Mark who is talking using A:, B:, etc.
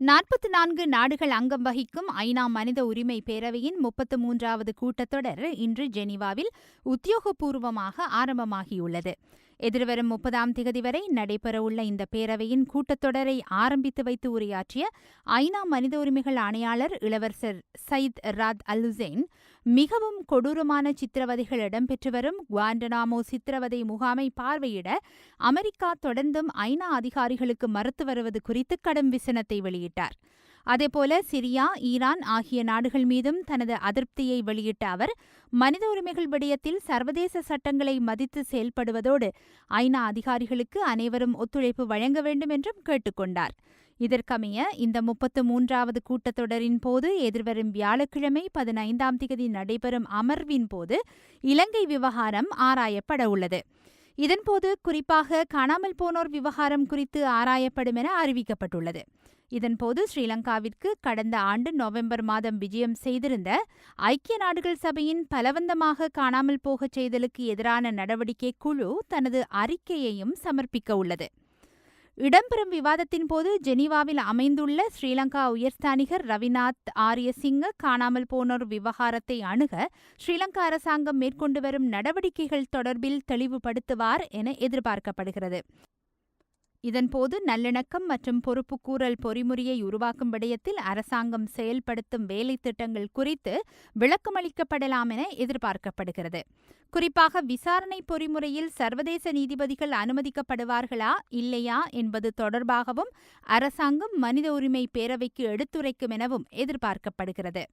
A: நாற்பத்தி நான்கு நாடுகள் அங்கம் வகிக்கும் ஐநா மனித உரிமை பேரவையின் முப்பத்து மூன்றாவது கூட்டத்தொடர் இன்று ஜெனீவாவில் உத்தியோகபூர்வமாக ஆரம்பமாகியுள்ளது. எதிர்வரும் முப்பதாம் திகதி வரை நடைபெறவுள்ள இந்த பேரவையின் கூட்டத்தொடரை ஆரம்பித்து வைத்து உரையாற்றிய ஐநா மனித உரிமைகள் ஆணையாளர் இளவரசர் சயித் ராத் அல் மிகவும் கொடூரமான சித்திரவதைகள் இடம்பெற்று வரும் குவாண்டனாமோ சித்திரவதை முகாமை பார்வையிட அமெரிக்கா தொடர்ந்தும் ஐநா அதிகாரிகளுக்கு மறுத்து வருவது குறித்து கடும் விசனத்தை வெளியிட்டார். அதேபோல சிரியா ஈரான் ஆகிய நாடுகள் மீதும் தனது அதிருப்தியை வெளியிட்ட அவர் மனித உரிமைகள் விடயத்தில் சர்வதேச சட்டங்களை மதித்து செயல்படுவதோடு ஐநா அதிகாரிகளுக்கு அனைவரும் ஒத்துழைப்பு வழங்க வேண்டும் என்றும் கேட்டுக்கொண்டார். இதற்கமைய இந்த முப்பத்து மூன்றாவது கூட்டத்தொடரின் போது எதிர்வரும் வியாழக்கிழமை பதினைந்தாம் தேதி நடைபெறும் அமர்வின் போது இலங்கை விவகாரம் ஆராயப்பட உள்ளது. இதன்போது குறிப்பாக காணாமல் போனோர் விவகாரம் குறித்து ஆராயப்படும் என அறிவிக்கப்பட்டுள்ளது. இதன்போது ஸ்ரீலங்காவிற்கு கடந்த ஆண்டு நவம்பர் மாதம் விஜயம் செய்திருந்த ஐக்கிய நாடுகள் சபையின் பலவந்தமாக காணாமல் போகச் செய்தலுக்கு எதிரான நடவடிக்கை குழு தனது அறிக்கையையும் சமர்ப்பிக்க உள்ளது. இடம்பெறும் விவாதத்தின் போது ஜெனீவாவில் அமைந்துள்ள ஸ்ரீலங்கா உயர்ஸ்தானிகர் ரவிநாத் ஆரியசிங்க காணாமல் போனோர் விவகாரத்தை அணுக ஸ்ரீலங்கா அரசாங்கம் மேற்கொண்டு வரும் நடவடிக்கைகள் தொடர்பில் தெளிவுபடுத்துவார் என எதிர்பார்க்கப்படுகிறது. இதன்போது நல்லிணக்கம் மற்றும் பொறுப்புக்கூறல் பொறிமுறையை உருவாக்கும் விடயத்தில் அரசாங்கம் செயல்படுத்தும் வேலை திட்டங்கள் குறித்து விளக்கமளிக்கப்படலாம் என எதிர்பார்க்கப்படுகிறது. குறிப்பாக விசாரணை பொறிமுறையில் சர்வதேச நீதிபதிகள் அனுமதிக்கப்படுவார்களா இல்லையா என்பது தொடர்பாகவும் அரசாங்கம் மனித உரிமை பேரவைக்கு எடுத்துரைக்கும் எனவும் எதிர்பார்க்கப்படுகிறது.